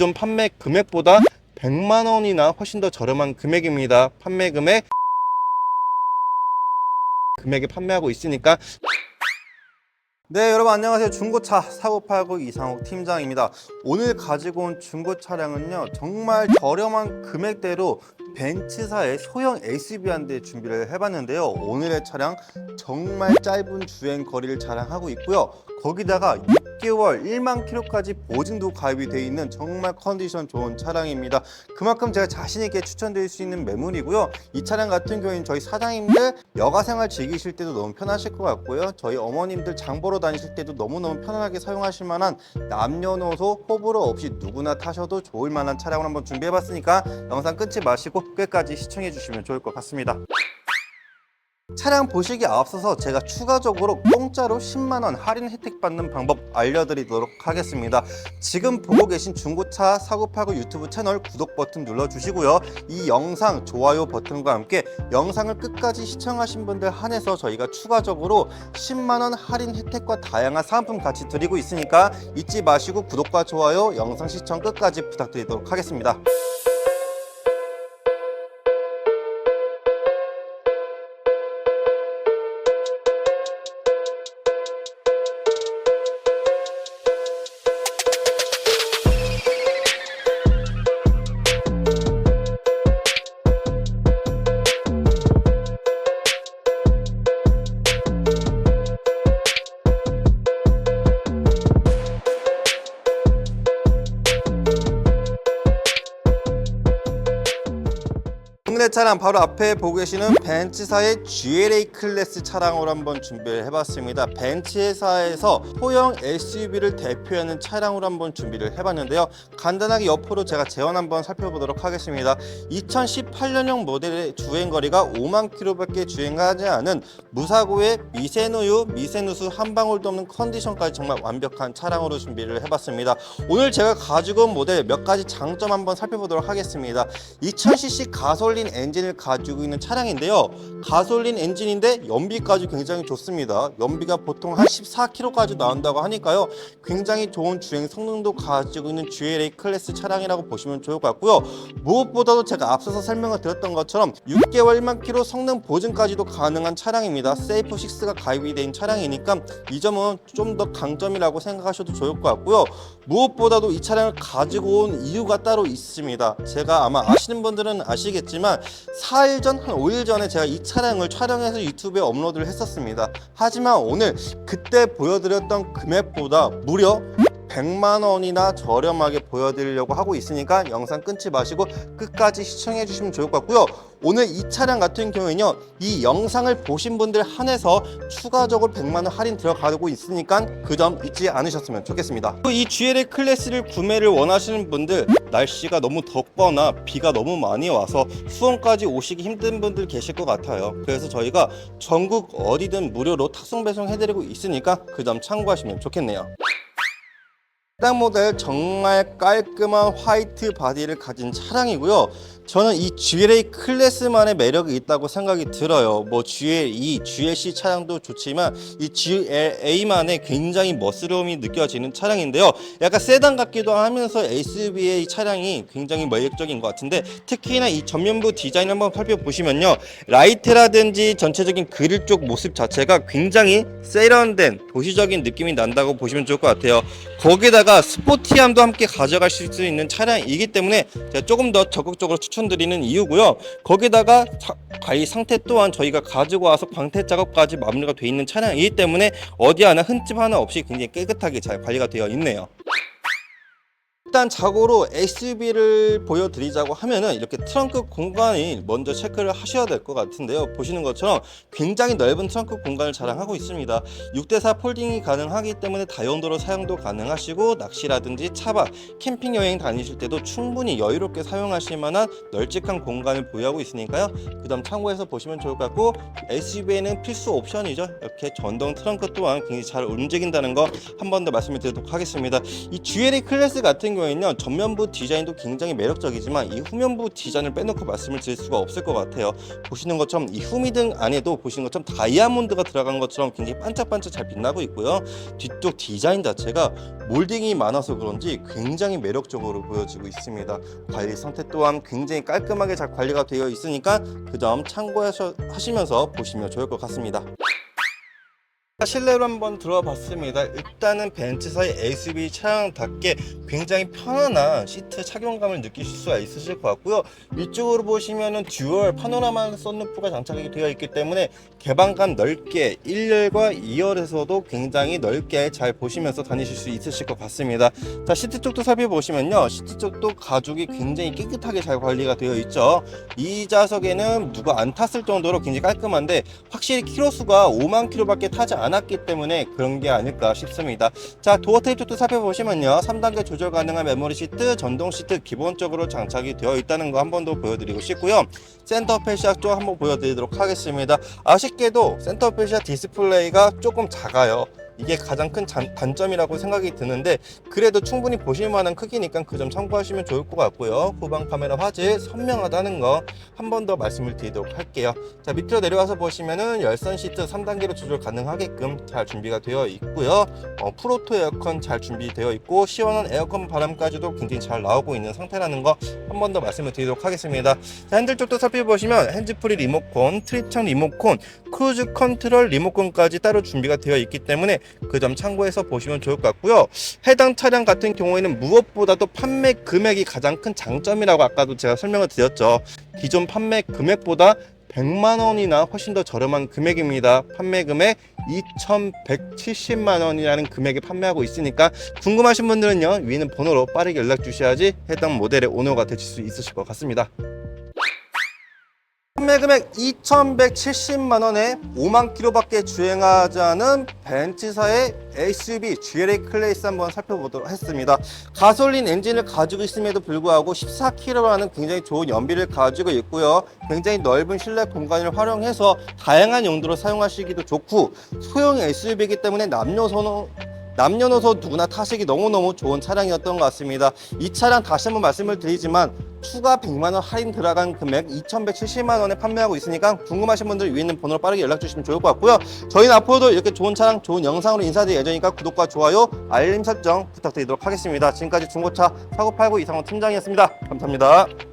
기존 판매 금액보다 100만 원이나 훨씬 더 저렴한 금액입니다. 판매 금액. 금액에 판매하고 있으니까. 네 여러분 안녕하세요. 중고차 사고 팔고 이상욱 팀장입니다. 오늘 가지고 온 중고 차량은요 정말 저렴한 금액대로 벤츠사의 소형 SUV 한 대 준비를 해봤는데요. 오늘의 차량 정말 짧은 주행 거리를 자랑하고 있고요. 거기다가 6개월 1만 킬로까지 보증도 가입이 되어 있는 정말 컨디션 좋은 차량입니다. 그만큼 제가 자신 있게 추천드릴 수 있는 매물이고요. 이 차량 같은 경우에는 저희 사장님들 여가 생활 즐기실 때도 너무 편하실 것 같고요. 저희 어머님들 장 보러 다니실 때도 너무너무 편안하게 사용하실 만한 남녀노소 호불호 없이 누구나 타셔도 좋을 만한 차량을 한번 준비해 봤으니까 영상 끊지 마시고 끝까지 시청해 주시면 좋을 것 같습니다 차량 보시기에 앞서서 제가 추가적으로 공짜로 10만원 할인 혜택 받는 방법 알려드리도록 하겠습니다. 지금 보고 계신 중고차 사고팔고 유튜브 채널 구독 버튼 눌러주시고요. 이 영상 좋아요 버튼과 함께 영상을 끝까지 시청하신 분들 한해서 저희가 추가적으로 10만원 할인 혜택과 다양한 상품 같이 드리고 있으니까 잊지 마시고 구독과 좋아요 영상 시청 끝까지 부탁드리도록 하겠습니다. 오늘의 차량 바로 앞에 보고 계시는 벤츠사의 GLA 클래스 차량으로 한번 준비를 해봤습니다. 벤츠사에서 소형 SUV를 대표하는 차량으로 한번 준비를 해봤는데요. 간단하게 옆으로 제가 재원 한번 살펴보도록 하겠습니다. 2018년형 모델의 주행거리가 5만 킬로밖에 주행하지 않은 무사고의 미세누유, 미세누수 한 방울도 없는 컨디션까지 정말 완벽한 차량으로 준비를 해봤습니다. 오늘 제가 가지고 온 모델 몇 가지 장점 한번 살펴보도록 하겠습니다. 2000cc 가솔린 엔진을 가지고 있는 차량인데요. 가솔린 엔진인데 연비까지 굉장히 좋습니다. 연비가 보통 한 14km까지 나온다고 하니까요. 굉장히 좋은 주행 성능도 가지고 있는 GLA 클래스 차량이라고 보시면 좋을 것 같고요. 무엇보다도 제가 앞서서 설명을 드렸던 것처럼 6개월 1만 킬로 성능 보증까지도 가능한 차량입니다. 세이프 6가 가입이 된 차량이니까 이 점은 좀 더 강점이라고 생각하셔도 좋을 것 같고요. 무엇보다도 이 차량을 가지고 온 이유가 따로 있습니다. 제가 아마 아시는 분들은 아시겠지만 4일 전, 한 5일 전에 제가 이 차량을 촬영해서 유튜브에 업로드를 했었습니다. 하지만 오늘 그때 보여드렸던 금액보다 무려 100만 원이나 저렴하게 보여드리려고 하고 있으니까 영상 끊지 마시고 끝까지 시청해 주시면 좋을 것 같고요. 오늘 이 차량 같은 경우에는요. 이 영상을 보신 분들 한해서 추가적으로 100만 원 할인 들어가고 있으니까 그 점 잊지 않으셨으면 좋겠습니다. 또이 GLA 클래스를 구매를 원하시는 분들 날씨가 너무 덥거나 비가 너무 많이 와서 수원까지 오시기 힘든 분들 계실 것 같아요. 그래서 저희가 전국 어디든 무료로 탁송 배송해드리고 있으니까 그 점 참고하시면 좋겠네요. 해당 모델 정말 깔끔한 화이트 바디를 가진 차량이고요. 저는 이 GLA 클래스만의 매력이 있다고 생각이 들어요. 뭐 GLE, GLC 차량도 좋지만 이 GLA만의 굉장히 멋스러움이 느껴지는 차량인데요. 약간 세단 같기도 하면서 SUV의 이 차량이 굉장히 매력적인 것 같은데 특히나 이 전면부 디자인 한번 살펴보시면요. 라이트라든지 전체적인 그릴 쪽 모습 자체가 굉장히 세련된 도시적인 느낌이 난다고 보시면 좋을 것 같아요. 거기다가 스포티함도 함께 가져가실 수 있는 차량이기 때문에 제가 조금 더 적극적으로 드리는 이유고요. 거기다가 차- 관리 상태 또한 저희가 가지고 와서 광택 작업까지 마무리가 돼 있는 차량이기 때문에 어디 하나 흠집 하나 없이 굉장히 깨끗하게 잘 관리가 되어 있네요. 일단 자고로 SUV를 보여드리자고 하면은 이렇게 트렁크 공간이 먼저 체크를 하셔야 될 것 같은데요. 보시는 것처럼 굉장히 넓은 트렁크 공간을 자랑하고 있습니다. 6대4 폴딩이 가능하기 때문에 다용도로 사용도 가능하시고 낚시라든지 차박, 캠핑 여행 다니실 때도 충분히 여유롭게 사용하실 만한 널찍한 공간을 보유하고 있으니까요. 그 다음 참고해서 보시면 좋을 것 같고 SUV에는 필수 옵션이죠. 이렇게 전동 트렁크 또한 굉장히 잘 움직인다는 거 한 번 더 말씀을 드리도록 하겠습니다. 이 GLA 클래스 같은 보시면요 전면부 디자인도 굉장히 매력적이지만 이 후면부 디자인을 빼놓고 말씀을 드릴 수가 없을 것 같아요. 보시는 것처럼 이 후미등 안에도 보시는 것처럼 다이아몬드가 들어간 것처럼 굉장히 반짝반짝 잘 빛나고 있고요. 뒤쪽 디자인 자체가 몰딩이 많아서 그런지 굉장히 매력적으로 보여지고 있습니다. 관리 상태 또한 굉장히 깔끔하게 잘 관리가 되어 있으니까 그 점 참고하시면서 보시면 좋을 것 같습니다 실내로 한번 들어와 봤습니다. 일단은 벤츠사의 SUV 차량답게 굉장히 편안한 시트 착용감을 느끼실 수가 있으실 것 같고요. 위쪽으로 보시면은 듀얼 파노라마 썬루프가 장착이 되어 있기 때문에 개방감 넓게 1열과 2열에서도 굉장히 넓게 잘 보시면서 다니실 수 있으실 것 같습니다. 자 시트 쪽도 살펴보시면요. 시트 쪽도 가죽이 굉장히 깨끗하게 잘 관리가 되어 있죠. 이 좌석에는 누가 안 탔을 정도로 굉장히 깔끔한데 확실히 키로수가 5만 킬로밖에 타지 않 았기 때문에 그런 게 아닐까 싶습니다. 자 도어 테이프 쪽도 살펴보시면요. 3단계 조절 가능한 메모리 시트, 전동 시트 기본적으로 장착이 되어 있다는 거 한 번 더 보여드리고 싶고요. 센터 페시아 쪽 한번 보여드리도록 하겠습니다. 아쉽게도 센터 페시아 디스플레이가 조금 작아요. 이게 가장 큰 장- 단점이라고 생각이 드는데 그래도 충분히 보실 만한 크기니까 그 점 참고하시면 좋을 것 같고요. 후방 카메라 화질 선명하다는 거 한 번 더 말씀을 드리도록 할게요. 자 밑으로 내려와서 보시면은 열선 시트 3단계로 조절 가능하게끔 잘 준비가 되어 있고요. 어, 프로토 에어컨 잘 준비되어 있고 시원한 에어컨 바람까지도 굉장히 잘 나오고 있는 상태라는 거 한 번 더 말씀을 드리도록 하겠습니다. 자, 핸들 쪽도 살펴보시면 핸즈프리 리모컨, 트립창 리모컨, 크루즈 컨트롤 리모컨까지 따로 준비가 되어 있기 때문에 그 점 참고해서 보시면 좋을 것 같고요. 해당 차량 같은 경우에는 무엇보다도 판매 금액이 가장 큰 장점이라고 아까도 제가 설명을 드렸죠. 기존 판매 금액보다 100만 원이나 훨씬 더 저렴한 금액입니다. 판매 금액 2,170만 원이라는 금액에 판매하고 있으니까 궁금하신 분들은요 위에 있는 번호로 빠르게 연락 주셔야지 해당 모델의 오너가 되실 수 있으실 것 같습니다. 판매 금액 2,170만 원에 5만 킬로밖에 주행하지 않은 벤츠사의 SUV GLA 클래스 한번 살펴보도록 했습니다. 가솔린 엔진을 가지고 있음에도 불구하고 14km라는 굉장히 좋은 연비를 가지고 있고요. 굉장히 넓은 실내 공간을 활용해서 다양한 용도로 사용하시기도 좋고 소형 SUV이기 때문에 남녀노소 남녀노소 누구나 타시기 너무너무 좋은 차량이었던 것 같습니다. 이 차량 다시 한번 말씀을 드리지만 추가 100만 원 할인 들어간 금액 2,170만 원에 판매하고 있으니까 궁금하신 분들 위에 있는 번호로 빠르게 연락 주시면 좋을 것 같고요. 저희는 앞으로도 이렇게 좋은 차량, 좋은 영상으로 인사드릴 예정이니까 구독과 좋아요, 알림 설정 부탁드리도록 하겠습니다. 지금까지 중고차 사고 팔고 이상원 팀장이었습니다. 감사합니다.